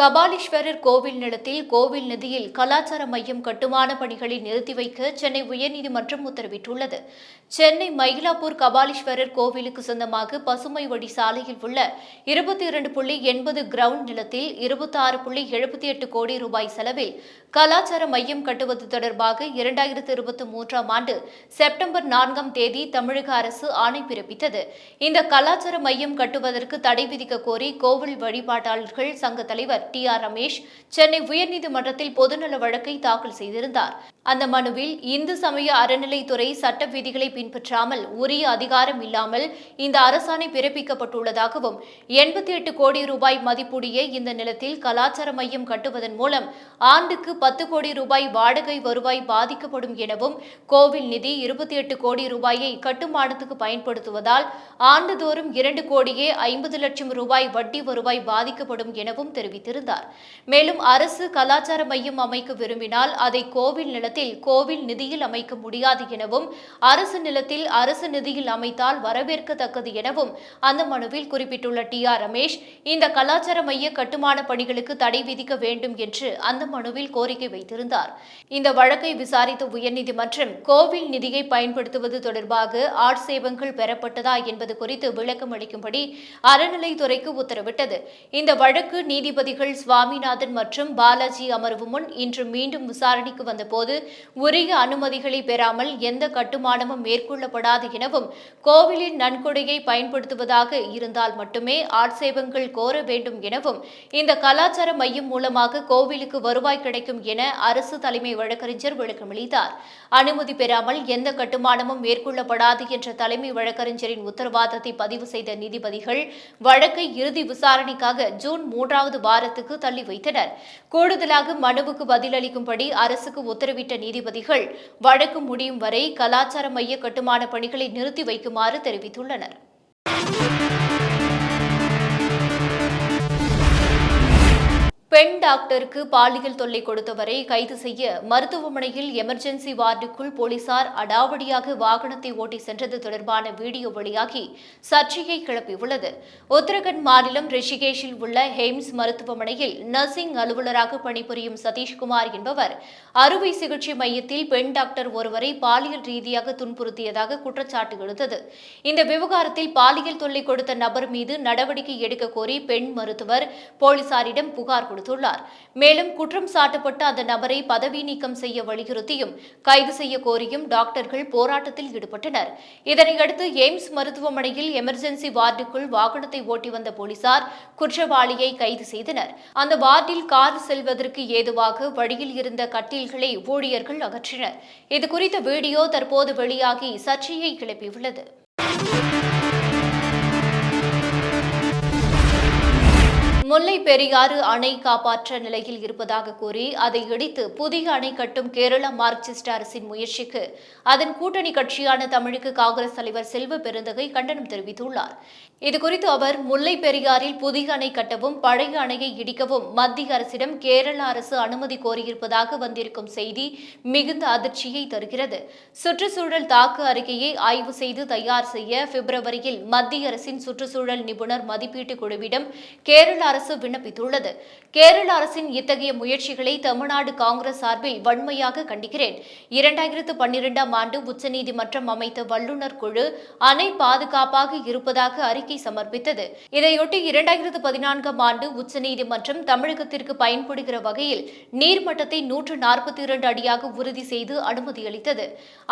Kapaleeswarar கோவில் நிலத்தில் கோவில் நிதியில் கலாச்சார மையம் கட்டுமான பணிகளை நிறுத்தி வைக்க சென்னை உயர்நீதிமன்றம் உத்தரவிட்டுள்ளது. சென்னை மயிலாப்பூர் கபாலீஸ்வரர் கோவிலுக்கு சொந்தமாக பசுமை வழி சாலையில் உள்ள இருபத்தி இரண்டு புள்ளி எண்பது கிரவுண்ட் நிலத்தில் இருபத்தாறு புள்ளி எழுபத்தி எட்டு கோடி ரூபாய் செலவில் கலாச்சார மையம் கட்டுவது தொடர்பாக இரண்டாயிரத்து இருபத்தி மூன்றாம் ஆண்டு செப்டம்பர் நான்காம் தேதி தமிழக அரசு ஆணை பிறப்பித்தது. இந்த கலாச்சார மையம் கட்டுவதற்கு தடை விதிக்க கோரி கோவில் வழிபாட்டாளர்கள் சங்க தலைவர் டி ஆர் ரமேஷ் சென்னை உயர்நீதிமன்றத்தில் பொதுநல வழக்கை தாக்கல் செய்திருந்தார். அந்த மனுவில் இந்து சமய அறநிலைத்துறை சட்ட விதிகளை பின்பற்றாமல் உரிய அதிகாரம் இல்லாமல் இந்த அரசாணை பிறப்பிக்கப்பட்டுள்ளதாகவும் எண்பத்தி எட்டு கோடி ரூபாய் மதிப்புடைய இந்த நிலத்தில் கலாச்சார மையம் கட்டுவதன் மூலம் ஆண்டுக்கு பத்து கோடி ரூபாய் வாடகை வருவாய் பாதிக்கப்படும் எனவும் கோவில் நிதி இருபத்தி எட்டு கோடி ரூபாயை கட்டுமானத்துக்கு பயன்படுத்துவதால் ஆண்டுதோறும் இரண்டு கோடியே ஐம்பது லட்சம் ரூபாய் வட்டி வருவாய் பாதிக்கப்படும் எனவும் தெரிவித்திருந்தார். மேலும் அரசு கலாச்சார மையம் அமைக்க விரும்பினால் அதை கோவில் நிலத்தில் கோவில் நிதியில் அமைக்க முடியாது எனவும் அரசு நிலத்தில் அரசு நிதியில் அமைத்தால் வரவேற்கத்தக்கது எனவும் அந்த மனுவில் குறிப்பிட்டுள்ள டி ஆர் ரமேஷ் இந்த கலாச்சார மைய கட்டுமான பணிகளுக்கு தடை விதிக்க வேண்டும் என்று அந்த மனுவில் கோரிக்கை வைத்திருந்தார். இந்த வழக்கை விசாரித்த உயர்நீதிமன்றம் கோவில் நிதியை பயன்படுத்துவது தொடர்பாக ஆட்சேபங்கள் பெறப்பட்டதா என்பது குறித்து விளக்கம் அளிக்கும்படி அறநிலைத்துறைக்கு உத்தரவிட்டது. இந்த வழக்கு நீதிபதிகள் சுவாமிநாதன் மற்றும் பாலாஜி அமர்வு முன் இன்று மீண்டும் விசாரணைக்கு வந்தபோது உரிய அனுமதிகளை பெறாமல் எந்த கட்டுமானமும் மேற்கொள்ளப்படாது எனவும் கோவிலின் நன்கொடையை பயன்படுத்துவதாக இருந்தால் மட்டுமே ஆட்சேபங்கள் கோர வேண்டும் எனவும் இந்த கலாச்சார மையம் மூலமாக கோவிலுக்கு வருவாய் கிடைக்கும் என அரசு தலைமை வழக்கறிஞர் விளக்கமளித்தார் அனுமதி பெறாமல் எந்த கட்டுமானமும் மேற்கொள்ளப்படாது என்ற தலைமை வழக்கறிஞரின் உத்தரவாதத்தை பதிவு செய்த நீதிபதிகள் வழக்கை இறுதி விசாரணைக்காக ஜூன் மூன்றாவது வாரத்துக்கு தள்ளி வைத்தனர். கூடுதலாக மனுவுக்கு பதிலளிக்கும்படி அரசுக்கு உத்தரவிட்ட நீதிபதிகள் வழக்கு முடியும் வரை கலாச்சார மைய கட்டுமான பணிகளை நிறுத்தி வைக்குமாறு தெரிவித்துள்ளனர். பெண் டாக்டருக்கு பாலியல் தொல்லை கொடுத்தவரை கைது செய்ய மருத்துவமனையில் எமர்ஜென்சி வார்டுக்குள் போலீசார் அடாவடியாக வாகனத்தை ஓட்டி சென்றது தொடர்பான வீடியோ வெளியாகி சர்ச்சையை கிளப்பியுள்ளது. உத்தரகண்ட் மாநிலம் ரிஷிகேஷில் உள்ள ஹெய்ம்ஸ் மருத்துவமனையில் நர்சிங் அலுவலராக பணிபுரியும் சதீஷ்குமார் என்பவர் அறுவை சிகிச்சை மையத்தில் பெண் டாக்டர் ஒருவரை பாலியல் ரீதியாக துன்புறுத்தியதாக குற்றச்சாட்டு எழுந்தது. இந்த விவகாரத்தில் பாலியல் தொல்லை கொடுத்த நபர் மீது நடவடிக்கை எடுக்க கோரி பெண் மருத்துவர் போலீசாரிடம் புகார் கொடுத்துள்ளார். மேலும் குற்றம் சாட்டப்பட்ட அந்த நபரை பதவி நீக்கம் செய்ய வலியுறுத்தியும் கைது செய்ய கோரியும் டாக்டர்கள் போராட்டத்தில் ஈடுபட்டனர். இதனையடுத்து எய்ம்ஸ் மருத்துவமனையில் எமர்ஜென்சி வார்டுக்குள் வாகனத்தை ஓட்டி வந்த போலீசார் குற்றவாளியை கைது செய்தனர். அந்த வார்டில் கார் செல்வதற்கு ஏதுவாக வழியில் இருந்த கட்டில்களை ஊழியர்கள் அகற்றினர். இதுகுறித்த வீடியோ தற்போது வெளியாகி சர்ச்சையை கிளப்பியுள்ளது. முல்லை பெரியாறு அணை காப்பாற்ற நிலையில் இருப்பதாக கூறி அதை இடித்து புதிய அணை கட்டும் கேரள மார்க்சிஸ்ட் அரசின் முயற்சிக்கு அதன் கூட்டணி கட்சியான தமிழக காங்கிரஸ் தலைவர் செல்வ பெருந்தகை கண்டனம் தெரிவித்துள்ளார். இதுகுறித்து அவர் முல்லை பெரியாறில் புதிய அணை கட்டவும் பழைய அணையை இடிக்கவும் மத்திய அரசிடம் கேரள அரசு அனுமதி கோரியிருப்பதாக வந்திருக்கும் செய்தி மிகுந்த அதிர்ச்சியை தருகிறது. சுற்றுச்சூழல் தாக்கு அறிக்கையை ஆய்வு செய்து தயார் செய்ய பிப்ரவரியில் மத்திய அரசின் சுற்றுச்சூழல் நிபுணர் மதிப்பீட்டு குழுவிடம் கேரள அரசு விண்ணப்பித்துள்ளது. கேரள அரசின் இத்தகைய முயற்சிகளை தமிழ்நாடு காங்கிரஸ் சார்பில் வன்மையாக கண்டிக்கிறேன். இரண்டாயிரத்து பன்னிரெண்டாம் ஆண்டு உச்சநீதிமன்றம் அமைத்த வல்லுநர் குழு அணை பாதுகாப்பாக இருப்பதாக அறிக்கை அறிக்கை சமர்ப்பித்தது. இதையொட்டி இரண்டாயிரத்து பதினான்காம் ஆண்டு உச்சநீதிமன்றம் தமிழகத்திற்கு பயன்படுகிற வகையில் நீர்மட்டத்தை நூற்று நாற்பத்தி இரண்டு அடியாக உறுதி செய்து அனுமதி அளித்தது.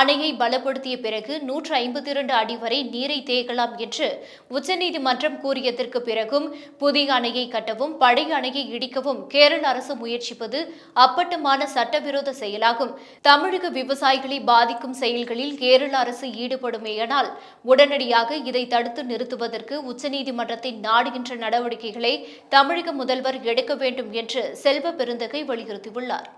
அணையை பலப்படுத்திய பிறகு நூற்று ஐம்பத்தி இரண்டு அடி வரை நீரை தேக்கலாம் என்று உச்சநீதிமன்றம் கூறியதற்கு பிறகும் புதிய அணையை கட்டவும் பழைய அணையை இடிக்கவும் கேரள அரசு முயற்சிப்பது அப்பட்டமான சட்டவிரோத செயலாகும். தமிழக விவசாயிகளை பாதிக்கும் செயல்களில் கேரள அரசு ஈடுபடுமேயானால் உடனடியாக இதை தடுத்து நிறுத்துவதற்கு உச்சநீதிமன்றத்தின் நாடுகின்ற நடவடிக்கைகளை தமிழக முதல்வர் எடுக்க வேண்டும் என்று செல்வ பெருந்தகை வலியுறுத்தியுள்ளார்.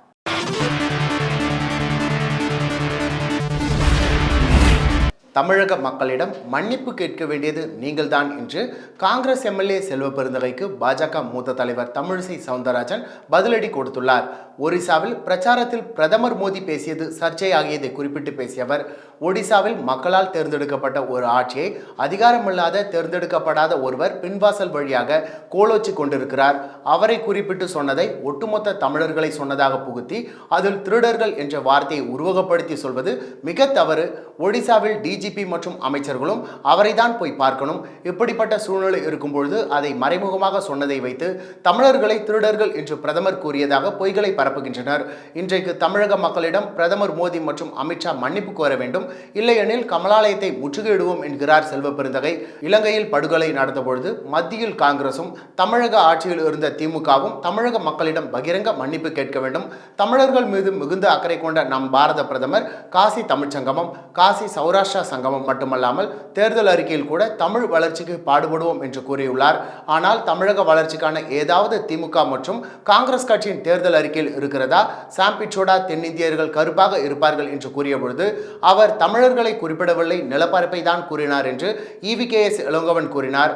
தமிழக மக்களிடம் மன்னிப்பு கேட்க வேண்டியது நீங்கள்தான் என்று காங்கிரஸ் எம்எல்ஏ செல்வ பெருந்தகைக்கு பாஜக மூத்த தலைவர் தமிழிசை சவுந்தரராஜன் பதிலடி கொடுத்துள்ளார். ஒரிசாவில் பிரச்சாரத்தில் பிரதமர் மோடி பேசியது சர்ச்சையாகியதை குறிப்பிட்டு பேசிய அவர் ஒடிசாவில் மக்களால் தேர்ந்தெடுக்கப்பட்ட ஒரு ஆட்சியை அதிகாரமில்லாத தேர்ந்தெடுக்கப்படாத ஒருவர் பின்வாசல் வழியாக கோலோச்சி கொண்டிருக்கிறார். அவரை குறிப்பிட்டு சொன்னதை ஒட்டுமொத்த தமிழர்களை சொன்னதாக புகுத்தி அதில் திருடர்கள் என்ற வார்த்தையை உருவகப்படுத்தி சொல்வது மிக தவறு. ஒடிசாவில் டிஜிபி மற்றும் அமைச்சர்களும் அவரைதான் போய் பார்க்கணும். இப்படிப்பட்ட சூழ்நிலை இருக்கும் பொழுது அதை மறைமுகமாக சொன்னதை வைத்து தமிழர்களை திருடர்கள் என்று பிரதமர் கூறியதாக பொய்களை பரப்புகின்றனர். இன்றைக்கு தமிழக மக்களிடம் பிரதமர் மோடி மற்றும் அமித்ஷா மன்னிப்பு கோர வேண்டும். இல்லையெனில் கமலாலயத்தை முற்றுகையிடுவோம் என்கிறார் செல்வ பெருந்தகை. இலங்கையில் படுகொலை நடந்தபொழுது மத்தியில் காங்கிரசும் தமிழக ஆட்சியில் இருந்த திமுகவும் தமிழக மக்களிடம் பகிரங்க மன்னிப்பு கேட்க வேண்டும். தமிழர்கள் மீது மிகுந்த அக்கறை கொண்ட நம் பாரத பிரதமர் காசி தமிழ்ச்சங்கமம் காசி சௌராஷ்டிரா சங்கமம் மட்டுமல்லாமல் தேர்தல் அறிக்கையில் கூட தமிழ் வளர்ச்சிக்கு பாடுபடுவோம் என்று கூறியுள்ளார். ஆனால் தமிழக வளர்ச்சிக்கான ஏதாவது திமுக மற்றும் காங்கிரஸ் கட்சியின் தேர்தல் அறிக்கையில் இருக்கிறதா? சாம்பிச்சோடா தென்னிந்தியர்கள் கருப்பாக இருப்பார்கள் என்று கூறிய பொழுது அவர் தமிழர்களை குறிப்பிடவில்லை நிலப்பரப்பை தான் கூறினார் என்று இவிகேஎஸ் இளங்கோவன் கூறினார்.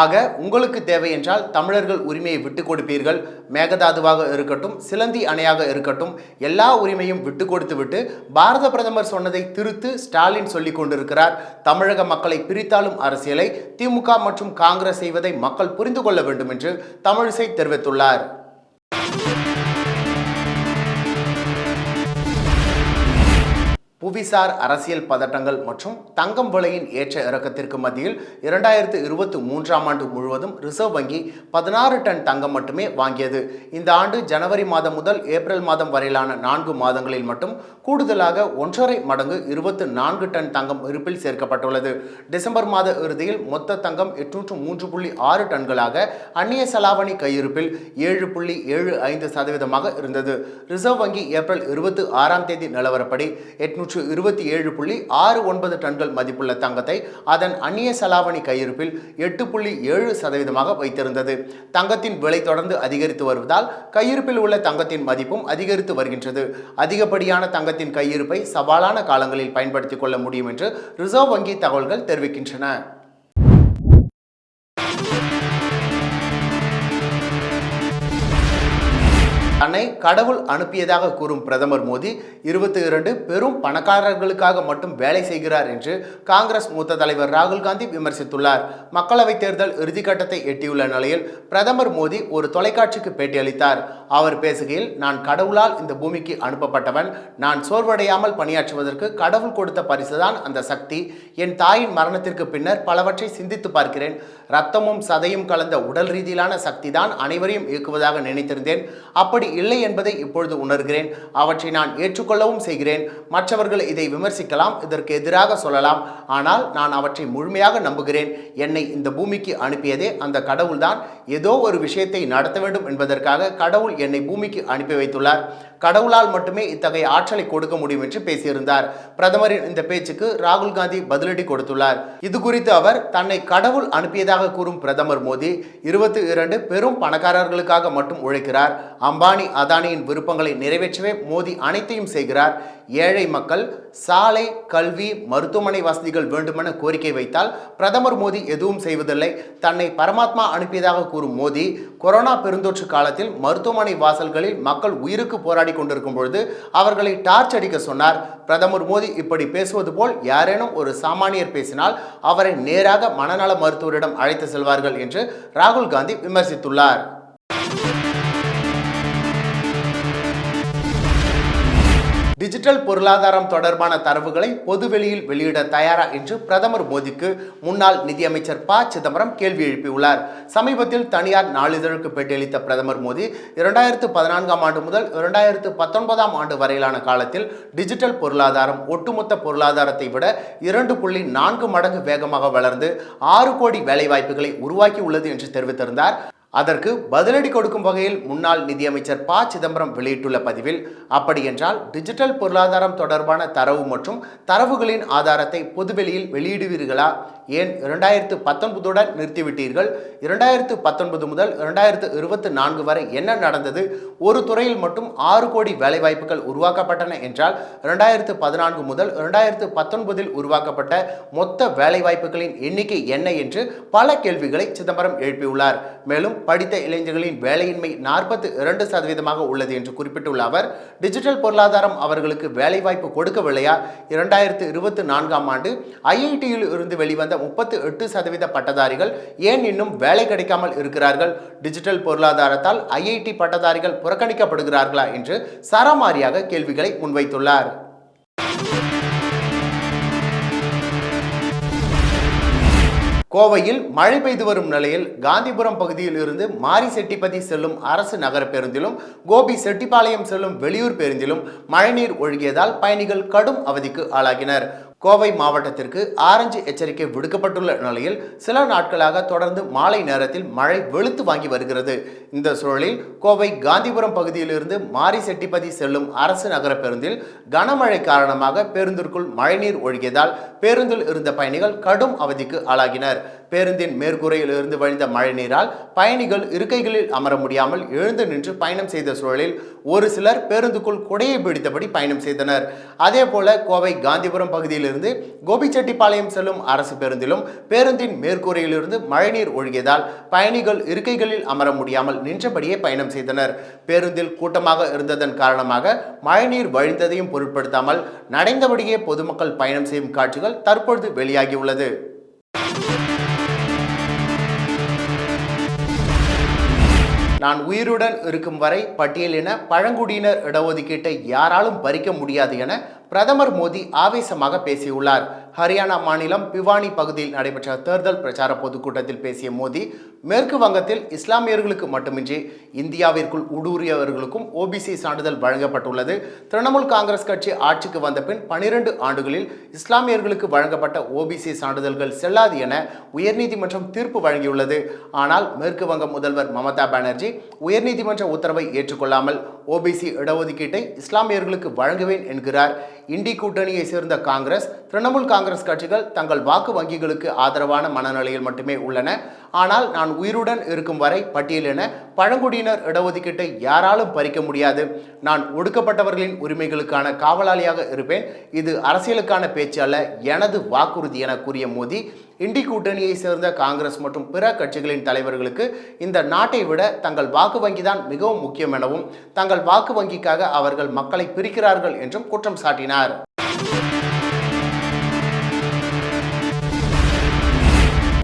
ஆக உங்களுக்கு தேவை என்றால் தமிழர்கள் உரிமையை விட்டு கொடுப்பீர்கள். மேகதாதுவாக இருக்கட்டும் சிலந்தி அணையாக இருக்கட்டும் எல்லா உரிமையும் விட்டு கொடுத்துவிட்டு பாரத பிரதமர் சொன்னதை திருத்து ஸ்டாலின் சொல்லிக் கொண்டிருக்கிறார். தமிழக மக்களை பிரித்தாளும் அரசியலை திமுக மற்றும் காங்கிரஸ் செய்வதை மக்கள் புரிந்து கொள்ள வேண்டும் என்று தமிழிசை தெரிவித்துள்ளார். புவிசார் அரசியல் பதட்டங்கள் மற்றும் தங்கம் விலையின் ஏற்ற இறக்கத்திற்கு மத்தியில் இரண்டாயிரத்து இருபத்தி மூன்றாம் ஆண்டு முழுவதும் ரிசர்வ் வங்கி பதினாறு டன் தங்கம் மட்டுமே வாங்கியது. இந்த ஆண்டு ஜனவரி மாதம் முதல் ஏப்ரல் மாதம் வரையிலான நான்கு மாதங்களில் மட்டும் கூடுதலாக ஒன்றரை மடங்கு இருபத்து நான்கு டன் தங்கம் இருப்பில் சேர்க்கப்பட்டுள்ளது. டிசம்பர் மாத இறுதியில் மொத்த தங்கம் எட்நூற்று மூன்று புள்ளி ஆறு டன்களாக அந்நிய செலாவணி கையிருப்பில் ஏழு புள்ளி ஏழு ஐந்து சதவீதமாக இருந்தது. ரிசர்வ் வங்கி ஏப்ரல் இருபத்தி ஆறாம் தேதி நிலவரப்படி எட்நூற்று இருபத்தி ஏழு புள்ளி ஆறு ஒன்பது டன்கள் மதிப்புள்ள தங்கத்தை அதன் அந்நிய செலாவணி கையிருப்பில் எட்டு புள்ளி ஏழு சதவீதமாக வைத்திருந்தது. தங்கத்தின் விலை தொடர்ந்து அதிகரித்து வருவதால் கையிருப்பில் உள்ள தங்கத்தின் மதிப்பும் அதிகரித்து வருகின்றது. அதிகப்படியான தங்கத்தின் கையிருப்பை சவாலான காலங்களில் பயன்படுத்திக் கொள்ள முடியும் என்று ரிசர்வ் வங்கி தகவல்கள் தெரிவிக்கின்றன. தன்னை கடவுள் அனுப்பியதாக கூறும் பிரதமர் மோடி இருபத்தி இரண்டு பெரும் பணக்காரர்களுக்காக மட்டும் வேலை செய்கிறார் என்று காங்கிரஸ் மூத்த தலைவர் ராகுல் காந்தி விமர்சித்துள்ளார். மக்களவைத் தேர்தல் இறுதிக்கட்டத்தை எட்டியுள்ள நிலையில் பிரதமர் மோடி ஒரு தொலைக்காட்சிக்கு பேட்டியளித்தார். அவர் பேசுகையில் நான் கடவுளால் இந்த பூமிக்கு அனுப்பப்பட்டவன் நான் சோர்வடையாமல் பணியாற்றுவதற்கு கடவுள் கொடுத்த பரிசுதான் அந்த சக்தி. என் தாயின் மரணத்திற்கு பின்னர் பலவற்றை சிந்தித்து பார்க்கிறேன். ரத்தமும் சதையும் கலந்த உடல் ரீதியிலான சக்தி தான் அனைவரையும் இயக்குவதாக நினைத்திருந்தேன். அப்படி இல்லை என்பதை இப்பொழுது உணர்கிறேன். அவற்றை நான் ஏற்றுக்கொள்ளவும் செய்கிறேன். மற்றவர்கள் இதை விமர்சிக்கலாம் இதற்கு எதிராக சொல்லலாம். ஆனால் நான் அவற்றை முழுமையாக நம்புகிறேன். என்னை இந்த பூமிக்கு அனுப்பியதே அந்த கடவுள்தான். ஏதோ ஒரு விஷயத்தை நடத்த வேண்டும் என்பதற்காக கடவுள் என்னை பூமிக்கு அனுப்பி வைத்துள்ளார். கடவுளால் மட்டுமே இத்தகைய ஆற்றலை கொடுக்க முடியும் என்று பேசியிருந்தார். பிரதமரின் இந்த பேச்சுக்கு ராகுல் காந்தி பதிலடி கொடுத்துள்ளார். இது குறித்து அவர் தன்னை கடவுள் அனுப்பியதாக கூறும் பிரதமர் மோடி இருபத்தி இரண்டு பெரும் பணக்காரர்களுக்காக மட்டும் உழைக்கிறார். அம்பானி அதானியின் விருப்பங்களை நிறைவேற்றவே மோடி அனைத்தையும் செய்கிறார். ஏழை மக்கள் சாலை கல்வி மருத்துவமனை வசதிகள் வேண்டுமென கோரிக்கை வைத்தால் பிரதமர் மோடி எதுவும் செய்வதில்லை. தன்னை பரமாத்மா அனுப்பியதாக கூறும் மோடி கொரோனா பெருந்தொற்று காலத்தில் மருத்துவமனை வாசல்களில் மக்கள் உயிருக்கு போராடி கொண்டிருக்கும் பொழுது அவர்களை டார்ச் அடிக்க சொன்னார். பிரதமர் மோடி இப்படி பேசுவது போல் யாரேனும் ஒரு சாமானியர் பேசினால் அவரை நேராக மனநல மருத்துவரிடம் அழைத்து செல்வார்கள் என்று ராகுல் காந்தி விமர்சித்துள்ளார். டிஜிட்டல் பொருளாதாரம் தொடர்பான தரவுகளை பொதுவெளியில் வெளியிட தயாரா என்று பிரதமர் மோடிக்கு முன்னாள் நிதியமைச்சர் ப. சிதம்பரம் கேள்வி எழுப்பியுள்ளார். சமீபத்தில் தனியார் நாளிதழுக்கு பேட்டியளித்த பிரதமர் மோடி இரண்டாயிரத்து பதினான்காம் ஆண்டு முதல் இரண்டாயிரத்து பத்தொன்பதாம் ஆண்டு வரையிலான காலத்தில் டிஜிட்டல் பொருளாதாரம் ஒட்டுமொத்த பொருளாதாரத்தை விட இரண்டு புள்ளி நான்கு மடங்கு வேகமாக வளர்ந்து ஆறு கோடி வேலைவாய்ப்புகளை உருவாக்கி உள்ளது என்று தெரிவித்திருந்தார். அதற்கு பதிலடி கொடுக்கும் வகையில் முன்னாள் நிதியமைச்சர் ப. சிதம்பரம் வெளியிட்டுள்ள பதிவில் அப்படியென்றால் டிஜிட்டல் பொருளாதாரம் தொடர்பான தரவு மற்றும் தரவுகளின் ஆதாரத்தை பொதுவெளியில் வெளியிடுவீர்களா? ஏன் இரண்டாயிரத்து பத்தொன்பதுடன் நிறுத்திவிட்டீர்கள்? இரண்டாயிரத்து பத்தொன்பது முதல் இரண்டாயிரத்து இருபத்தி நான்கு வரை என்ன நடந்தது? ஒரு துறையில் மட்டும் ஆறு கோடி வேலைவாய்ப்புகள் உருவாக்கப்பட்டன என்றால் இரண்டாயிரத்து பதினான்கு முதல் இரண்டாயிரத்து பத்தொன்பதில் உருவாக்கப்பட்ட மொத்த வேலைவாய்ப்புகளின் எண்ணிக்கை என்ன என்று பல கேள்விகளை சிதம்பரம் எழுப்பியுள்ளார். மேலும் படித்த இளைஞர்களின் வேலையின்மை நாற்பத்தி இரண்டு சதவீதமாக உள்ளது என்று குறிப்பிட்டுள்ள அவர் டிஜிட்டல் பொருளாதாரம் அவர்களுக்கு வேலைவாய்ப்பு கொடுக்கவில்லையா? இரண்டாயிரத்து இருபத்தி நான்காம் ஆண்டு ஐஐடியில் இருந்து வெளிவந்த முப்பத்து எட்டு சதவீத பட்டதாரிகள் ஏன் இன்னும் வேலை கிடைக்காமல் இருக்கிறார்கள்? டிஜிட்டல் பொருளாதாரத்தால் ஐஐடி பட்டதாரிகள் புறக்கணிக்கப்படுகிறார்களா என்று சரமாரியாக கேள்விகளை முன்வைத்துள்ளார். கோவையில் மழை பெய்து வரும் நிலையில் காந்திபுரம் பகுதியில் இருந்து மாரி செட்டிப்பதி செல்லும் அரசு நகர பேருந்திலும் கோபி செட்டிப்பாளையம் செல்லும் வெளியூர் பேருந்திலும் மழைநீர் ஒழுகியதால் பயணிகள் கடும் அவதிக்கு ஆளாகினர். கோவை மாவட்டத்திற்கு ஆரஞ்சு எச்சரிக்கை விடுக்கப்பட்டுள்ள நிலையில் சில நாட்களாக தொடர்ந்து மாலை நேரத்தில் மழை வெளுத்து வாங்கி வருகிறது. இந்த சூழலில் கோவை காந்திபுரம் பகுதியிலிருந்து மாரி செட்டிப்பதி செல்லும் அரசு நகர பேருந்தில் கனமழை காரணமாக பேருந்திற்குள் மழைநீர் ஒழுகியதால் பேருந்தில் இருந்த பயணிகள் கடும் அவதிக்கு ஆளாகினர். பேருந்தின் மேற்கூரையில் இருந்து வழிந்த மழைநீரால் பயணிகள் இருக்கைகளில் அமர முடியாமல் எழுந்து நின்று பயணம் செய்த சூழலில் ஒரு சிலர் பேருந்துக்குள் குடையை பிடித்தபடி பயணம் செய்தனர். அதே போல கோவை காந்திபுரம் பகுதியிலிருந்து கோபிச்செட்டிப்பாளையம் செல்லும் அரசு பேருந்திலும் பேருந்தின் மேற்கூரையிலிருந்து மழைநீர் ஒழுகியதால் பயணிகள் இருக்கைகளில் அமர முடியாமல் நின்றபடியே பயணம் செய்தனர். பேருந்தில் கூட்டமாக இருந்ததன் காரணமாக மழைநீர் வழிந்ததையும் பொருட்படுத்தாமல் நடைந்தபடியே பொதுமக்கள் பயணம் செய்யும் காட்சிகள் தற்பொழுது வெளியாகியுள்ளது. நான் உயிருடன் இருக்கும் வரை பட்டியலின பழங்குடியினர் இடஒதுக்கீட்டை யாராலும் பறிக்க முடியாது என பிரதமர் மோடி ஆவேசமாக பேசியுள்ளார். ஹரியானா மாநிலம் பிவானி பகுதியில் நடைபெற்ற தேர்தல் பிரச்சார பொதுக்கூட்டத்தில் பேசிய மோடி மேற்கு வங்கத்தில் இஸ்லாமியர்களுக்கு மட்டுமின்றி இந்தியாவிற்குள் ஊடுருவியவர்களுக்கும் ஓபிசி சான்றிதழ் வழங்கப்பட்டுள்ளது. திரிணாமுல் காங்கிரஸ் கட்சி ஆட்சிக்கு வந்த பின் பனிரெண்டு ஆண்டுகளில் இஸ்லாமியர்களுக்கு வழங்கப்பட்ட ஓபிசி சான்றிதழ்கள் செல்லாது என உயர்நீதிமன்றம் தீர்ப்பு வழங்கியுள்ளது. ஆனால் மேற்கு வங்க முதல்வர் மமதா பானர்ஜி உயர்நீதிமன்ற உத்தரவை ஏற்றுக்கொள்ளாமல் ஓபிசி இடஒதுக்கீட்டை இஸ்லாமியர்களுக்கு வழங்குவேன் என்கிறார். இண்டி கூட்டணியை சேர்ந்த காங்கிரஸ் திரிணாமுல் காங்கிரஸ் கட்சிகள் தங்கள் வாக்கு வங்கிகளுக்கு ஆதரவான மனநிலையில் மட்டுமே உள்ளன. ஆனால் நான் உயிருடன் இருக்கும் வரை பட்டியலின பழங்குடியினர் இடஒதுக்கீட்டை யாராலும் பறிக்க முடியாது. நான் ஒடுக்கப்பட்டவர்களின் உரிமைகளுக்கான காவலாளியாக இருப்பேன். இது அரசியலுக்கான பேச்சு அல்ல எனது வாக்குறுதி என கூறிய மோடி இண்டி கூட்டணியை சேர்ந்த காங்கிரஸ் மற்றும் பிற கட்சிகளின் தலைவர்களுக்கு இந்த நாட்டை விட தங்கள் வாக்கு வங்கிதான் மிகவும் முக்கியம் எனவும் தங்கள் வாக்கு வங்கிக்காக அவர்கள் மக்களை பிரிக்கிறார்கள் என்றும் குற்றம் சாட்டினார்.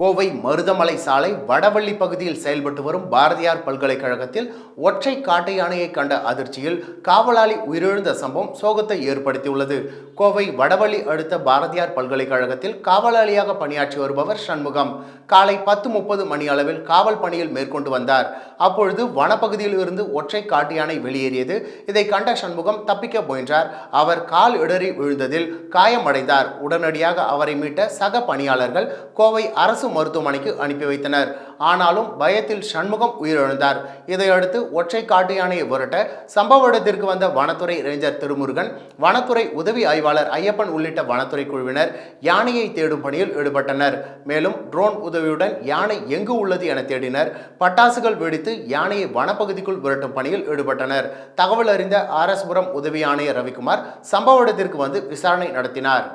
கோவை மருதமலை சாலை வடவள்ளி பகுதியில் செயல்பட்டு வரும் பாரதியார் பல்கலைக்கழகத்தில் ஒற்றை காட்டு யானையை கண்ட அதிர்ச்சியில் காவலாளி உயிரிழந்த சம்பவம் சோகத்தை ஏற்படுத்தியுள்ளது. கோவை வடவள்ளி அடுத்த பாரதியார் பல்கலைக்கழகத்தில் காவலாளியாக பணியாற்றி வருபவர் சண்முகம். காலை பத்து முப்பது மணி அளவில் காவல் பணியில் மேற்கொண்டு வந்தார். அப்பொழுது வனப்பகுதியில் இருந்து ஒற்றை காட்டு யானை வெளியேறியது. இதை கண்ட சண்முகம் தப்பிக்க முயன்றார். அவர் கால் இடறி விழுந்ததில் காயமடைந்தார். உடனடியாக அவரை மீட்ட சக பணியாளர்கள் கோவை அரசு மருத்துவமனைக்கு அனுப்பி வைத்தனர். ஆனாலும் பயத்தில் சண்முகம் உயிரிழந்தார். இதையடுத்து ஒற்றை காட்டு யானையை விரட்ட சம்பவ இடத்திற்கு வந்த வனத்துறை ரேஞ்சர் திருமுருகன் வனத்துறை உதவி ஆய்வாளர் ஐயப்பன் உள்ளிட்ட வனத்துறை குழுவினர் யானையை தேடும் பணியில் ஈடுபட்டனர். மேலும் ட்ரோன் உதவியுடன் யானை எங்கு உள்ளது என தேடினர். பட்டாசுகள் வெடித்து யானையை வனப்பகுதிக்குள் விரட்டும் பணியில் ஈடுபட்டனர். தகவல் அறிந்த ஆர்எஸ்புரம் உதவி ஆணையர் ரவிக்குமார் சம்பவ இடத்திற்கு வந்து விசாரணை நடத்தினார்.